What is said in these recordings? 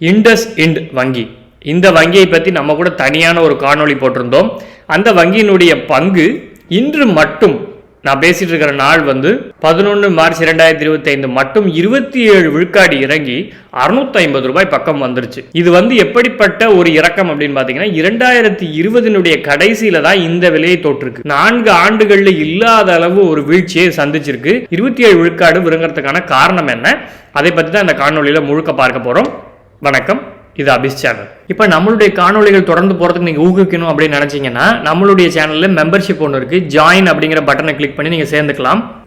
Indies இண்ட் வங்கி. இந்த வங்கியை பற்றி நம்ம கூட தனியான ஒரு காணொளி போட்டிருந்தோம். அந்த வங்கியினுடைய பங்கு இன்று மட்டும் நான் பேசிகிட்டு இருக்கிற நாள் வந்து பதினொன்று மார்ச் ரெண்டாயிரத்தி இருபத்தி ஐந்து மட்டும் இருபத்தி ஏழு விழுக்காடு இறங்கி அறுநூத்தி ஐம்பது ரூபாய் பக்கம் வந்துருச்சு. இது வந்து எப்படிப்பட்ட ஒரு இறக்கம் அப்படின்னு பார்த்தீங்கன்னா இரண்டாயிரத்தி இருபதினுடைய கடைசியில தான் இந்த விலையை தொட்டிருக்கு நான்கு ஆண்டுகள்ல இல்லாத அளவு ஒரு வீழ்ச்சியை சந்திச்சிருக்கு. இருபத்தி ஏழு விழுக்காடு விருங்குறதுக்கான காரணம் என்ன? அதை பற்றி தான் இந்த காணொலியில் முழுக்க பார்க்க போகிறோம் வணக்கம். இது அபிஸ் சேனல் இப்போ நம்மளுடைய காணொளிகள் தொடர்ந்து போகிறதுக்கு நீங்கள் ஊக்குவிக்கணும் அப்படின்னு நினச்சிங்கன்னா நம்மளுடைய சேனலில் மெம்பர்ஷிப் ஒன்று இருக்குது ஜாயின் அப்படிங்கிற பட்டனை கிளிக் பண்ணி நீங்கள் சேர்ந்துக்கலாம்.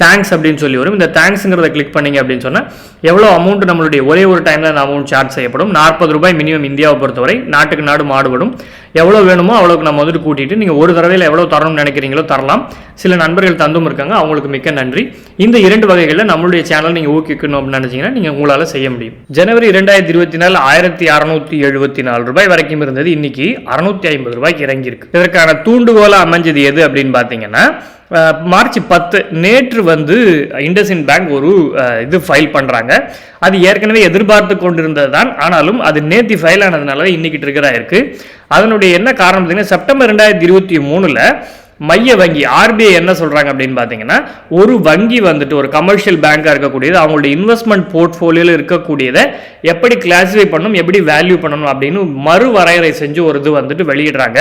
தேங்க்ஸ் அப்படின்னு சொல்லி வரும். இந்த தேங்க்ஸுங்கிறத கிளிக் பண்ணீங்க அப்படின்னு சொன்னால் எவ்வளோ அமௌண்ட் நம்மளுடைய ஒரே ஒரு டைமில் அந்த அமௌண்ட் சார்ஜ் செய்யப்படும்? நாற்பது ரூபாய் மினிமம் இந்தியாவை பொறுத்தவரை நாட்டுக்கு நாடு மாடுபடும் எவ்வளோ வேணுமோ அவ்வளோக்கு நம்ம வந்துட்டு கூட்டிட்டு நீங்கள் ஒரு தடவையில் எவ்வளோ தரணும்னு நினைக்கிறீங்களோ தரலாம். சில நண்பர்கள் தந்தும் இருக்காங்க அவங்களுக்கு மிக்க நன்றி. இந்த இரண்டு வகைகளில் நம்மளுடைய சேனல் நீங்கள் ஊக்கிக்கணும் அப்படின்னு நினச்சிங்கன்னா நீங்கள் உங்களால் செய்ய முடியும். ஜனவரி இரண்டாயிரத்தி இருபத்தி நாலு ஆயிரத்தி அறநூற்றி எழுபத்தி நாலு ரூபாய் வரைக்கும் இருந்தது. இன்னைக்கு அறுநூத்தி ஐம்பது ரூபாய்க்கு இறங்கியிருக்கு. இதற்கான தூண்டுகோலாக அமைஞ்சது எது அப்படின்னு பார்த்தீங்கன்னா மார்ச் பத்து நேற்று வந்து இண்டஸ்இன் பேங்க் ஒரு இது ஃபைல் பண்ணுறாங்க அது ஏற்கனவே எதிர்பார்த்து கொண்டிருந்தது தான் ஆனாலும் அது நேற்று ஃபைல் ஆனதுனால இன்னைக்கு ட்ரிகர் ஆயிருக்கு. அதனுடைய என்ன காரணம் பார்த்தீங்கன்னா செப்டம்பர் ரெண்டாயிரத்தி இருபத்தி மூணில் மைய வங்கி ஆர்பிஐ என்ன சொல்கிறாங்க அப்படின்னு பார்த்தீங்கன்னா ஒரு வங்கி வந்துட்டு ஒரு கமர்ஷியல் பேங்காக இருக்கக்கூடியது அவங்களுடைய இன்வெஸ்ட்மெண்ட் போர்ட்ஃபோலியோவில் இருக்கக்கூடியதை எப்படி கிளாஸிஃபை பண்ணணும் எப்படி வேல்யூ பண்ணணும் அப்படின்னு மறுவரையறை செஞ்சு ஒரு இது வந்துட்டு வெளியிடுறாங்க.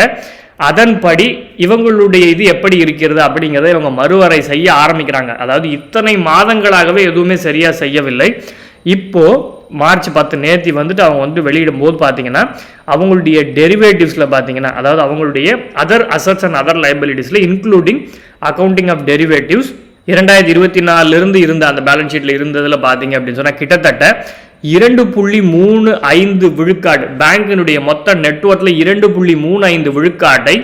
அதன்படி இவங்களுடைய இது எப்படி இருக்கிறது அப்படிங்கிறத இவங்க மறுவரை செய்ய ஆரம்பிக்கிறாங்க. அதாவது இத்தனை மாதங்களாகவே எதுவுமே சரியாக செய்யவில்லை. இப்போது மார்ச் பத்து நேர்த்தி வந்துட்டு அவங்க வந்து வெளியிடும் போது பார்த்தீங்கன்னா அவங்களுடைய டெரிவேட்டிவ்ஸில் பார்த்தீங்கன்னா அதாவது அவங்களுடைய அதர் அசட்ஸ் அண்ட் அதர் லைபிலிட்டிஸில் இன்க்ளூடிங் அக்கௌண்டிங் ஆஃப் டெரிவேட்டிவ்ஸ் இரண்டாயிரத்தி இருபத்தி நாலுலேருந்து இருந்த அந்த பேலன்ஸ் ஷீட்டில் இருந்ததில் பார்த்தீங்க அப்படின்னு சொன்னால் கிட்டத்தட்ட இரண்டு புள்ளி மூணு ஐந்து விழுக்காடு பேங்கினுடைய மொத்த நெட்ஒர்க்கில் இரண்டு புள்ளி மூணு ஐந்து விழுக்காட்டை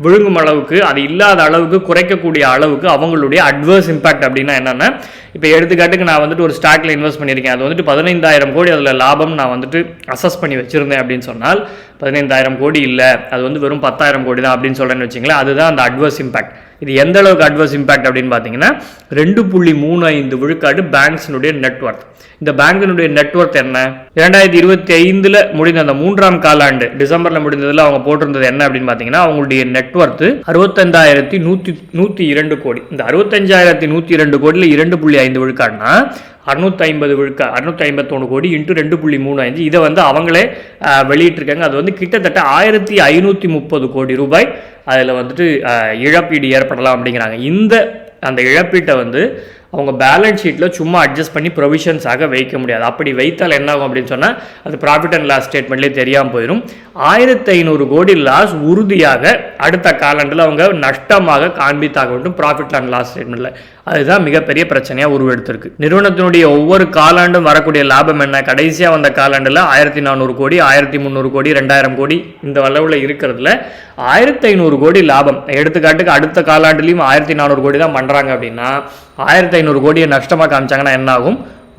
விழுங்கும் அளவுக்கு அது இல்லாத அளவுக்கு குறைக்கக்கூடிய அளவுக்கு அவங்களுடைய அட்வர்ஸ் இம்பாக்ட் அப்படின்னா என்னென்னா இப்போ எடுத்துக்காட்டுக்கு நான் வந்துட்டு ஒரு ஸ்டாக்ல இன்வெஸ்ட் பண்ணியிருக்கேன். அது வந்துட்டு பதினைந்தாயிரம் கோடி அதில் லாபம் நான் வந்துட்டு அசஸ் பண்ணி வச்சுருந்தேன் அப்படின்னு சொன்னால் பதினைந்தாயிரம் கோடி இல்லை அது வந்து வெறும் பத்தாயிரம் கோடி தான் அப்படின்னு சொல்கிறேன்னு வச்சிங்களேன் அதுதான் அந்த அட்வர்ஸ் இம்பாக்ட் இது எந்த அளவுக்கு அட்வர்ஸ் இம்பாக்ட் அப்படின்னு பார்த்தீங்கன்னா ரெண்டு புள்ளி மூணு ஐந்து விழுக்காடு பேங்க்ஸினுடைய நெட்ஒர்க் இந்த பேங்கினுடைய நெட்ஒர்க் என்ன? இரண்டாயிரத்தி இருபத்தி ஐந்தில் முடிந்த அந்த மூன்றாம் காலாண்டு டிசம்பரில் முடிந்ததில் அவங்க போட்டிருந்தது என்ன அப்படின்னு பார்த்தீங்கன்னா அவங்களுடைய நெட்ஒர்க் அறுபத்தஞ்சாயிரத்தி நூற்றி நூற்றி இரண்டு கோடி. இந்த அறுபத்தஞ்சாயிரத்தி நூற்றி இரண்டு கோடியில் இரண்டு புள்ளி ஐந்து விழுக்காடுனா அறுநூத்தி ஐம்பது விழுக்கா அறுநூத்தி ஐம்பத்தொன்று கோடி இன்ட்டு ரெண்டு புள்ளி மூணு அஞ்சு இதை வந்து அவங்களே வெளியிட்டிருக்காங்க. அது வந்து கிட்டத்தட்ட ஆயிரத்தி ஐநூற்றி முப்பது கோடி ரூபாய் அதில் வந்துட்டு இழப்பீடு ஏற்படலாம் அப்படிங்கிறாங்க. இந்த அந்த இழப்பீட்டை வந்து அவங்க பேலன்ஸ் ஷீட்டில் சும்மா அட்ஜஸ்ட் பண்ணி ப்ரொவிஷன்ஸாக வைக்க முடியாது. அப்படி வைத்தால் என்ன ஆகும் அப்படின்னு சொன்னால் அது ப்ராஃபிட் அண்ட் லாஸ் ஸ்டேட்மெண்ட்லேயே தெரியாமல் போயிடும் ஆயிரத்தி ஐநூறு கோடி லாஸ் உறுதியாக அடுத்த காலண்டில் அவங்க நஷ்டமாக காண்பித்தாக வேண்டும் ப்ராஃபிட் அண்ட் லாஸ் ஸ்டேட்மெண்ட்டில் அதுதான் மிகப்பெரிய பிரச்சனையாக உருவெடுத்திருக்கு. நிறுவனத்தினுடைய ஒவ்வொரு காலாண்டும் வரக்கூடிய லாபம் என்ன? கடைசியாக வந்த காலாண்டில் ஆயிரத்தி நானூறு கோடி ஆயிரத்தி முந்நூறு கோடி ரெண்டாயிரம் கோடி இந்த அளவில் இருக்கிறதுல ஆயிரத்தி ஐநூறு கோடி லாபம். எடுத்துக்காட்டுக்கு அடுத்த காலாண்டுலேயும் ஆயிரத்தி நானூறு கோடி தான் பண்ணுறாங்க அப்படின்னா ஆயிரத்தி ஐநூறு கோடியை நஷ்டமாக காமிச்சாங்கன்னா என்ன ஆகும்?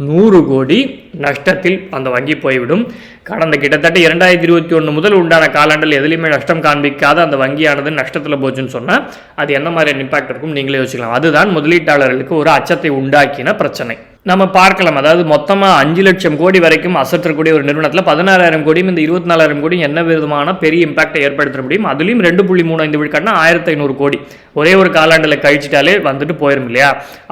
நூறு கோடி நஷ்டத்தில் அந்த வங்கி போய்விடும். கடந்த கிட்டத்தட்ட இரண்டாயிரத்தி இருபத்தி ஒன்று முதல் உண்டான காலாண்டில் எதுலையுமே நஷ்டம் காண்பிக்காத அந்த வங்கியானது நஷ்டத்தில் போச்சுன்னு சொன்னால் அது என்ன மாதிரியான இம்பாக்ட் இருக்கும்? நீங்களே யோசிக்கலாம். அதுதான் முதலீட்டாளர்களுக்கு ஒரு அச்சத்தை உண்டாக்கின பிரச்சனை. நம்ம பார்க்கலாம். அதாவது மொத்தமாக அஞ்சு லட்சம் கோடி வரைக்கும் அசற்றக்கூடிய ஒரு நிறுவனத்தில் பதினாறாயிரம் கோடியும் இந்த இருபத்தி நாலாயிரம் கோடியும் என்ன விதமான பெரிய இம்பாக்டை ஏற்படுத்த முடியும்? அதுலேயும் ரெண்டு புள்ளி மூணு ஐந்து விழுக்காட்னா ஆயிரத்தி ஐநூறு கோடி. ஒரே ஒரு காலாண்டில் கழிச்சிட்டாலே வந்துட்டு போயிடும் இல்லையா?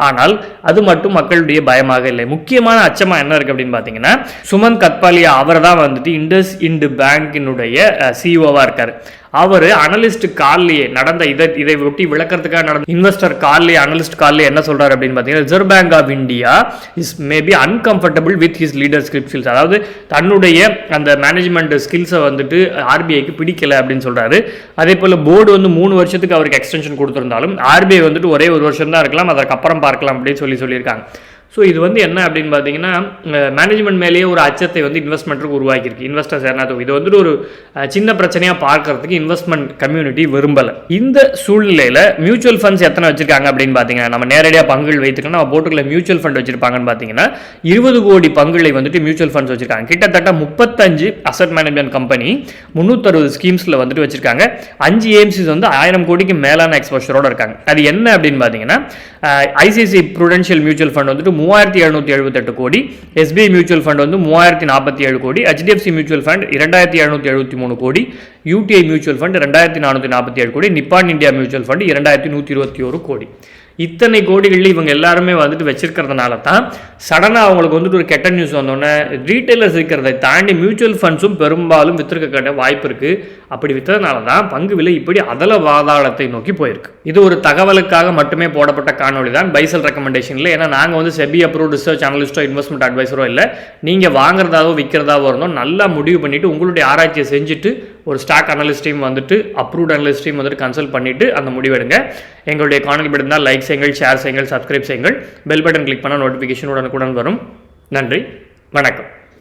ஆனால் அது மட்டும் மக்களுடைய பயமாக இல்லை. முக்கியமான அச்சமாக என்ன இருக்குது அப்படின்னு பார்த்தீங்கன்னா சுமந்த் கத்பாலியா அவர் தான் வந்துட்டு இண்டஸ் இண்டு பேங்கினுடைய சிஇஓவாக இருக்கார். அவர் அனலிஸ்ட் கால்லேயே நடந்த இதை இதை ஒட்டி விளக்கிறதுக்காக நடந்த இன்வெஸ்டர் கால்லேயே அனலிஸ்ட் கால்லேயே என்ன சொல்றாரு அப்படின்னு பார்த்தீங்கன்னா Reserve Bank of India is maybe uncomfortable with his leadership skills அதாவது தன்னுடைய அந்த மேனேஜ்மெண்ட் ஸ்கில்ஸை வந்துட்டு ஆர்பிஐக்கு பிடிக்கல அப்படின்னு சொல்றாரு. அதே போல் போர்டு வந்து மூணு வருஷத்துக்கு அவருக்கு எக்ஸ்டென்ஷன் கொடுத்துருந்தாலும் ஆர்பிஐ வந்துட்டு ஒரே ஒரு வருஷம் தான் இருக்கலாம் அதற்கப்புறம் பார்க்கலாம் அப்படின்னு சொல்லி சொல்லியிருக்காங்க. ஸோ இது வந்து என்ன அப்படின்னு பார்த்தீங்கன்னா மேனேஜ்மெண்ட் மேலேயே ஒரு அச்சத்தை வந்து இன்வெஸ்ட்மெண்ட்டுக்கு உருவாக்கியிருக்கு. இன்வெஸ்டர்ஸ் என்ன இது வந்துட்டு ஒரு சின்ன பிரச்சனையாக பார்க்கறதுக்கு இன்வெஸ்ட்மெண்ட் கம்யூனிட்டி விரும்பலை. இந்த சூழ்நிலையில் மியூச்சுவல் ஃபண்ட்ஸ் எத்தனை வச்சிருக்காங்க அப்படின்னு பார்த்தீங்கன்னா நம்ம நேரடியாக பங்குகள் வைத்துக்கணும். நம்ம போட்டுக்கல மியூச்சுவல் ஃபண்ட் வச்சிருப்பாங்கன்னு பார்த்தீங்கன்னா இருபது கோடி பங்குகளை வந்துட்டு மியூச்சுவல் ஃபண்ட்ஸ் வச்சிருக்காங்க. கிட்டத்தட்ட முப்பத்தஞ்சு அசட் மேனேஜ்மெண்ட் கம்பெனி முந்நூற்றறுபது ஸ்கீம்ஸில் வந்துட்டு வச்சிருக்காங்க. அஞ்சு ஏஎம்சிஸ் வந்து ஆயிரம் கோடிக்கு மேலான எக்ஸ்போஷரோட இருக்காங்க. அது என்ன அப்படின்னு பார்த்தீங்கன்னா ஐசிஐசி ப்ரூடென்ஷியல் மியூச்சுவல் ஃபண்ட் வந்துட்டு மூவாயிரத்தி எழுநூற்றி எழுபத்தெட்டு கோடி. எஸ்பிஐ மியூச்சுவல் ஃபண்ட் வந்து மூவாயிரத்தி நாற்பத்தி ஏழு கோடி. ஹெச்டிஎஃப்சி மியூச்சுவல் ஃபண்ட் இரண்டாயிரத்தி எழுநூற்றி எழுபத்தி மூணு கோடி. யூடிஐ மியூச்சுவல் ஃபண்ட் ரெண்டாயிரத்தி நானூற்றி நாற்பத்தி ஏழு கோடி. நிப்பான் இந்தியா மியூச்சுவல் ஃபண்ட் இரண்டாயிரத்தி நூற்றி இருபத்தி ஒரு கோடி. இத்தனை கோடிகளில் இவங்க எல்லாருமே வந்துட்டு வச்சிருக்கிறதுனால தான் சடனாக அவங்களுக்கு வந்துட்டு ஒரு கெட்ட நியூஸ் வந்தோடனே ரீட்டைலர்ஸ் இருக்கிறதை தாண்டி மியூச்சுவல் ஃபண்ட்ஸும் பெரும்பாலும் வித்திருக்க வாய்ப்பு இருக்குது அப்படி விற்றதுனால தான் பங்கு விலை இப்படி அதல வாதாளத்தை நோக்கி போயிருக்கு. இது ஒரு தகவலுக்காக மட்டுமே போடப்பட்ட காணொளி தான் பைசல் ரெக்கமெண்டேஷனில் ஏன்னா நாங்கள் வந்து செபி அப்ரூவ் ரிசர்ச் அனலிஸ்ட்டோ இன்வெஸ்ட்மெண்ட் அட்வைசரோ இல்லை. நீங்கள் வாங்குறதாவோ விற்கிறதாவோ இருந்தோம் நல்லா முடிவு பண்ணிவிட்டு உங்களுடைய ஆராய்ச்சியை செஞ்சுட்டு ஒரு ஸ்டாக் அனலிஸ்டையும் வந்துட்டு அப்ரூவ்ட் அனலிஸ்டையும் வந்துட்டு கன்சல்ட் பண்ணிவிட்டு அந்த முடிவெடுங்க எங்களுடைய காணொலி பிடிந்தால் லைக் செய்யுங்கள் ஷேர் செய்யுங்கள் சப்ஸ்கிரைப் செய்யுங்கள். பெல் பட்டன் கிளிக் பண்ணால் நோட்டிஃபிகேஷன் உடனுக்குடன் வரும். நன்றி வணக்கம்.